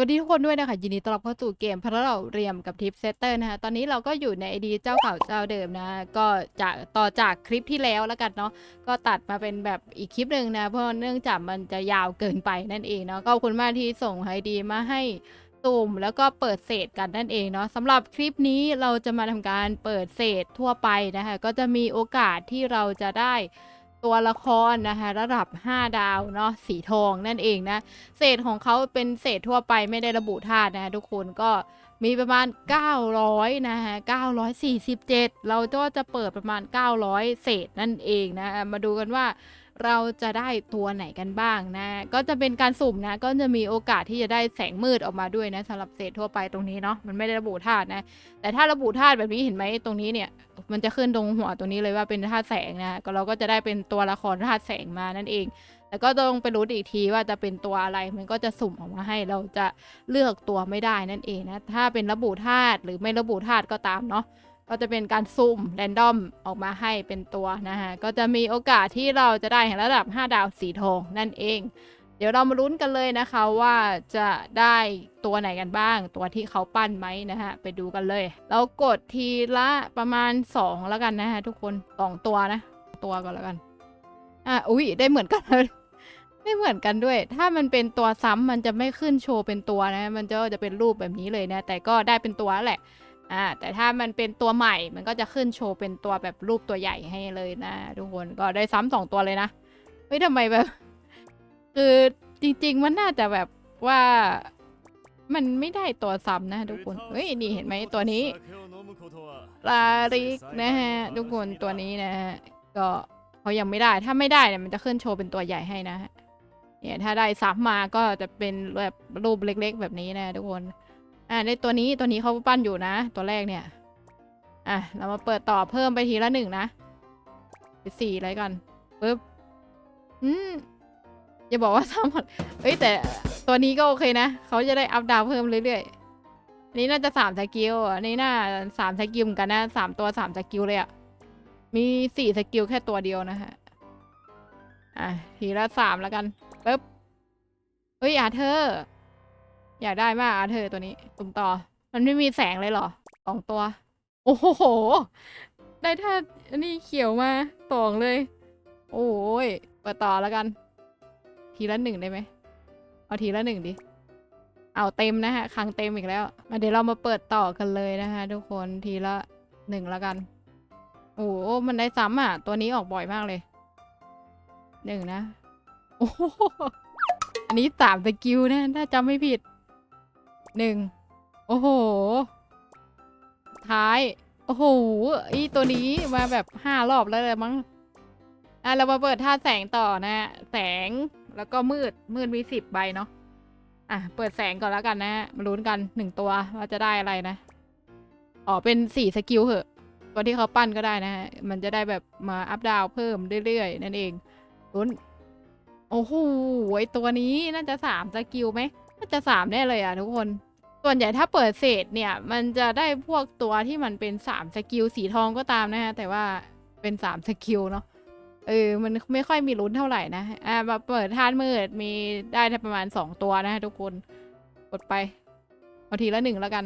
วัสดีทุกคนด้วยนะคะยินดีต้อนรับเข้าสู่เกมพาราเราเรียมกับทิปเซตเตอร์นะคะตอนนี้เราก็อยู่ในไอดีเจ้าเก่าเจ้าเดิมนะ ก็จากต่อจากคลิปที่แล้วแล้วกันเนาะก็ตัดมาเป็นแบบอีกคลิปหนึ่งนะ เพราะเนื่องจากมันจะยาวเกินไปนั่นเองเนาะก็ขอบคุณมากที่ส่งไอดีมาให้ตุ่มแล้วก็เปิดเศษกันนั่นเองเนาะสำหรับคลิปนี้เราจะมาทำการเปิดเศษทั่วไปนะคะก็จะมีโอกาสที่เราจะได้ ตัวละครนะคะ ระดับ 5 ดาวเนาะสีทองนั่นเองนะ เศษของเขาเป็นเศษทั่วไปไม่ได้ระบุธาตุนะะทุกคนก็มีประมาณ 900 นะฮะ 947 เราก็จะเปิดประมาณ 900 เศษนั่นเองนะ มาดูกันว่า เราจะได้ตัวไหนกันบ้างนะ ก็จะเป็นการสุ่มนะ ก็จะมีโอกาสที่จะได้แสงมืดออกมาด้วยนะสำหรับเศษทั่วไปตรงนี้เนาะมันไม่ได้ระบุธาตุนะ แต่ถ้าระบุธาตุแบบนี้เห็นไหมตรงนี้เนี่ย มันจะขึ้นตรงหัวตรงนี้เลยว่าเป็นธาตุแสงนะก็เราก็จะได้เป็นตัวละครธาตุแสงมานั่นเองแล้วก็ต้องไปรู้อีกทีว่าจะเป็นตัวอะไรมันก็จะสุ่มออกมาให้เราจะเลือกตัวไม่ได้นั่นเองนะถ้าเป็นระบุธาตุหรือไม่ระบุธาตุก็ตามเนาะ ก็จะเป็นการสุ่มแรนดอมออกมาให้เป็นตัวนะฮะ ก็จะมีโอกาสที่เราจะได้ระดับ 5 ดาวสีทองนั่นเอง เดี๋ยวเรามาลุ้นกันเลยนะคะว่าจะได้ตัวไหนกันบ้าง ตัวที่เขาปั้นไหมนะฮะ ไปดูกันเลย เรากดทีละประมาณ 2 แล้วกันนะฮะทุกคน 2 ตัวนะ ตัวก่อนแล้วกัน อะอุ้ยได้เหมือนกันเลยไม่เหมือนกันด้วย ถ้ามันเป็นตัวซ้ำมันจะไม่ขึ้นโชว์เป็นตัวนะ มันจะจะเป็นรูปแบบนี้เลยนะ แต่ก็ได้เป็นตัวแหละ อ่าแต่ถ้ามันเป็นตัวใหม่มันก็จะขึ้นโชว์เป็นตัวแบบรูปตัวใหญ่ให้เลยนะ ทุกคนก็ได้ซ้ำสองตัวเลยนะเฮ้ยทำไมแบบ คือจริง ๆ มันน่าจะแบบว่ามันไม่ได้ตัวซ้ำนะทุกคน เฮ้ยนี่เห็นไหมตัวนี้ลาริกนะฮะทุกคนตัวนี้นะฮะก็เขายังไม่ได้ถ้าไม่ได้เนี่ยมันจะขึ้นโชว์เป็นตัวใหญ่ให้นะฮะเนี่ยถ้าได้ซ้ำมาก็จะเป็นแบบรูปเล็ก ๆ แบบนี้นะทุกคน อ่าในตัวนี้ตัวนี้เขาปั้นอยู่นะ ตัวแรกเนี่ย อะเรามาเปิดต่อเพิ่มไปทีละหนึ่งนะไปสี่อะไรกันปึ๊บอืมอย่าบอกว่าซ้ำหมดเอ้ยแต่ตัวนี้ก็โอเคนะเขาจะได้อัพดาวเพิ่มเรื่อยๆอันนี้น่าจะสามสกิลอันนี้น่าสามสกิลเหมือนกันนะสามตัวสามสกิลเลยอะมีสี่สกิลแค่ตัวเดียวนะฮะอะทีละสามแล้วกันปึ๊บเฮ้ยอาเธอ อยากได้มากอาเธอตัวนี้ตุ่มต่อ มันไม่มีแสงเลยเหรอสองตัว โอ้โห ได้ท่าอันนี้เขียวมาตองเลย โอ้ยเปิดต่อแล้วกัน ทีละหนึ่งได้ไหมเอาทีละหนึ่งดิเอาเต็มนะฮะครั้งเต็มอีกแล้วมาเดี๋ยวเรามาเปิดต่อกันเลยนะฮะทุกคนทีละหนึ่งแล้วกัน โอ้โหมันได้ซ้ำอะ ตัวนี้ออกบ่อยมากเลยหนึ่งนะโอ้โหอันนี้สามสกิลนะถ้าจำไม่ผิด หนึ่งโอ้โห ท้าย โอ้โหอีตัวนี้มาแบบห้ารอบแล้วเลยมั้งอะเรามาเปิดท่าแสงต่อนะฮะแสงแล้วก็มืดมืดมีสิบใบเนาะอะเปิดแสงก่อนแล้วกันนะฮะมาลุ้นกันหนึ่งตัวว่าจะได้อะไรนะอ๋อเป็นสี่สกิลเหอะตัวที่เขาปั้นก็ได้นะฮะมันจะได้แบบมาอัพดาวเพิ่มเรื่อยๆนั่นเองลุ้นโอ้โหไอตัวนี้น่าจะสามสกิลไหม น่าจะสามแน่เลยอะทุกคน ส่วนใหญ่ถ้าเปิดเศษเนี่ย มันจะได้พวกตัวที่มันเป็นสามสกิลสีทองก็ตามนะฮะแต่ว่าเป็นสามสกิลเนาะเออ มันไม่ค่อยมีลุ้นเท่าไหร่นะ อ่ามาเปิดทานมืดมีได้ประมาณสองตัวนะฮะทุกคน กดไปเอาทีละหนึ่งแล้วกัน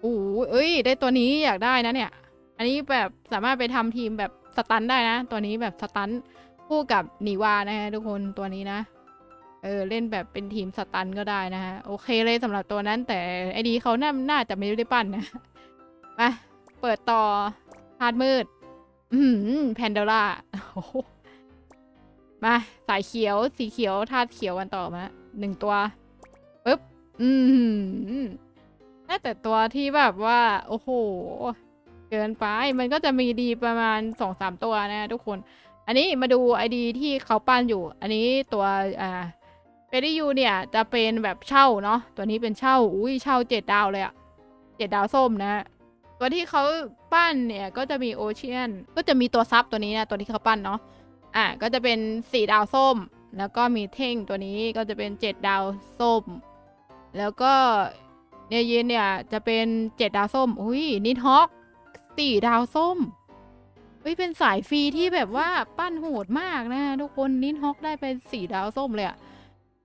โอ้โหเอ้ย ได้ตัวนี้อยากได้นะเนี่ย อันนี้แบบสามารถไปทำทีมแบบสตันได้นะ ตัวนี้แบบสตันคู่กับนีวานะฮะทุกคนตัวนี้นะ เออเล่นแบบเป็นทีมสตันก็ได้นะฮะ โอเคเลยสำหรับตัวนั้น แต่ไอดีเขาน่าน่าจะไม่ได้ปั้นนะมาเปิดต่อธาตุมืด อืมแพนเดล่าโอ้โหมาสายเขียวสีเขียวธาตุเขียวกันต่อมาหนึ่งตัวปึ๊บ อืมน่าแต่ตัวที่แบบว่า โอ้โห เกินไป มันก็จะมีดีประมาณสองสามตัวนะ ทุกคน อันนี้มาดูไอดีที่เขาปั้นอยู่ อันนี้ตัวอ่า เฟรดี้ยูเนี่ยจะเป็นแบบเช่าเนาะตัวนี้เป็นเช่าอุ้ยเช่าเจ็ดดาวเลยอะเจ็ดดาวส้มนะตัวที่เขาปั้นเนี่ยก็จะมีโอเชียนก็จะมีตัวซับตัวนี้นะตัวที่เขาปั้นเนาะอะก็จะเป็นสี่ดาวส้ม แล้วก็มีเท่งตัวนี้ก็จะเป็นเจ็ดดาวส้ม แล้วก็เนี่ยเย็นเนี่ยจะเป็นเจ็ดดาวส้มอุ้ยนิทฮอกสี่ดาวส้มเฮ้ยเป็นสายฟรีที่แบบว่าปั้นโหดมากนะ ทุกคนนิทฮอกได้เป็นสี่ดาวส้มเลยอะ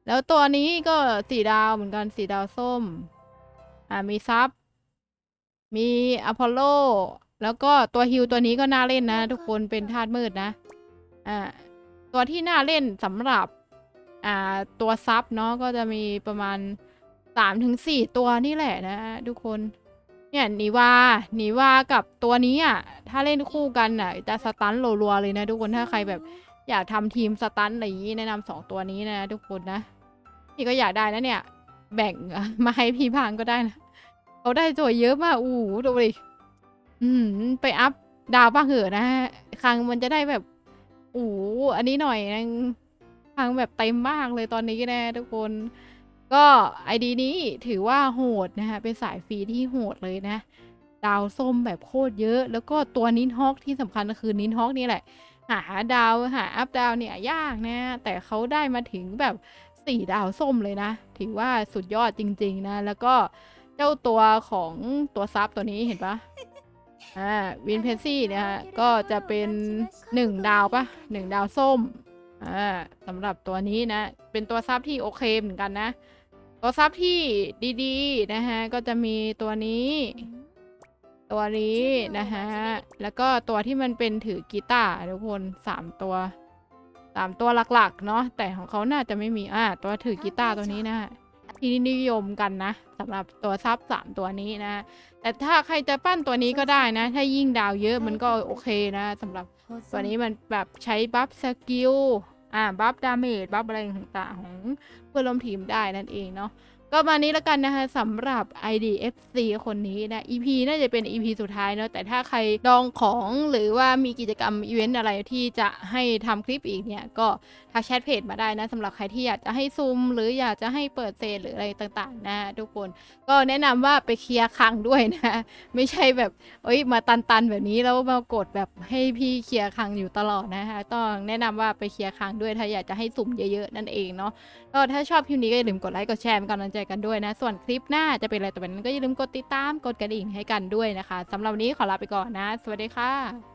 แล้วตัวนี้ก็สีดาวเหมือนกันสีดาวส้ม อ่ามีซับ มีอพอลโล แล้วก็ตัวฮิวตัวนี้ก็น่าเล่นนะ ทุกคนเป็นธาตุมืดนะ อ่า ตัวที่น่าเล่นสำหรับ อ่า ตัวซับเนาะก็จะมีประมาณสามถึงสี่ตัวนี่แหละนะ ทุกคน เนี่ยหนีวาหนีวากับตัวนี้อะ ถ้าเล่นคู่กันอะ จะสตันรัวๆเลยนะ ทุกคนถ้าใครแบบอยากทำทีมสตันอะไรอย่างนี้แนะนำสองตัวนี้นะ ทุกคนนะ พี่ก็อยากได้นะเนี่ย แบ่งมาให้พี่พางก็ได้นะเขาได้ตัวเยอะมากอู้หูดูดิอืมไปอัพดาวบ้างเหอะนะฮะครั้งมันจะได้แบบอู้อันนี้หน่อยนะครั้งแบบเต็มมากเลยตอนนี้นะทุกคน ก็ไอดีนี้ถือว่าโหดนะฮะเป็นสายฟรีที่โหดเลยนะดาวส้มแบบโคตรเยอะ แล้วก็ตัวนินฮอกที่สำคัญก็คือนินฮอกนี่แหละ หาดาวหาอัพดาวเนี่ยยากนะ แต่เขาได้มาถึงแบบ สี่ดาวส้มเลยนะ ถือว่าสุดยอดจริง ๆ นะ แล้วก็เจ้าตัวของตัวซับตัวนี้เห็นปะอ่าวินเพซซี่เนี่ยฮะก็จะเป็นหนึ่งดาวปะหนึ่งดาวส้มอ่าสำหรับตัวนี้นะ เป็นตัวซับที่โอเคเหมือนกันนะ ตัวซับที่ดีๆนะฮะก็จะมีตัวนี้ ตัวนี้นะฮะแล้วก็ตัวที่มันเป็นถือกีตาร์ทุกคนสามตัว สามตัวหลักๆ เนาะแต่ของเขาน่าจะไม่มีอ่าตัวถือกีตาร์ตัวนี้นะที่นิยมกันนะสำหรับตัวซับสามตัวนี้นะ แต่ถ้าใครจะปั้นตัวนี้ก็ได้นะ ถ้ายิ่งดาวเยอะมันก็โอเคนะสำหรับตัวนี้มันแบบใช้บัฟสกิลอ่าบัฟดาเมจบัฟอะไรต่างๆของเพื่อนร่วมทีมได้นั่นเองเนาะ ก็มานี้แล้วกันนะคะสำหรับ IDFC คนนี้นะ EP น่าจะเป็น EP สุดท้ายเนาะแต่ถ้าใครลองของหรือว่ามีกิจกรรมอีเวนต์อะไรที่จะให้ทำคลิปอีกเนี่ย ก็ทักแชทเพจมาได้นะสำหรับใครที่อยากจะให้ซูม หรืออยากจะให้เปิดเซนหรืออะไรต่างๆ นะทุกคน ก็แนะนำว่าไปเคลียร์คังด้วยนะ ไม่ใช่แบบเอ้ยมาตันๆแบบนี้แล้วมากดแบบให้พี่เคลียร์คังอยู่ตลอดนะคะต้องแนะนำว่าไปเคลียร์คังด้วยถ้าอยากจะให้สุ่มเยอะๆนั่นเองเนาะก็ถ้าชอบคลิปนี้ก็อย่าลืมกดไลค์กดแชร์เป็นกำลังใจกันด้วยนะ ส่วนคลิปหน้าจะเป็นอะไรต่อไปนั้นก็อย่าลืมกดติดตามกดกระดิ่งให้กันด้วยนะคะสำหรับวันนี้ขอลาไปก่อนนะ สวัสดีค่ะ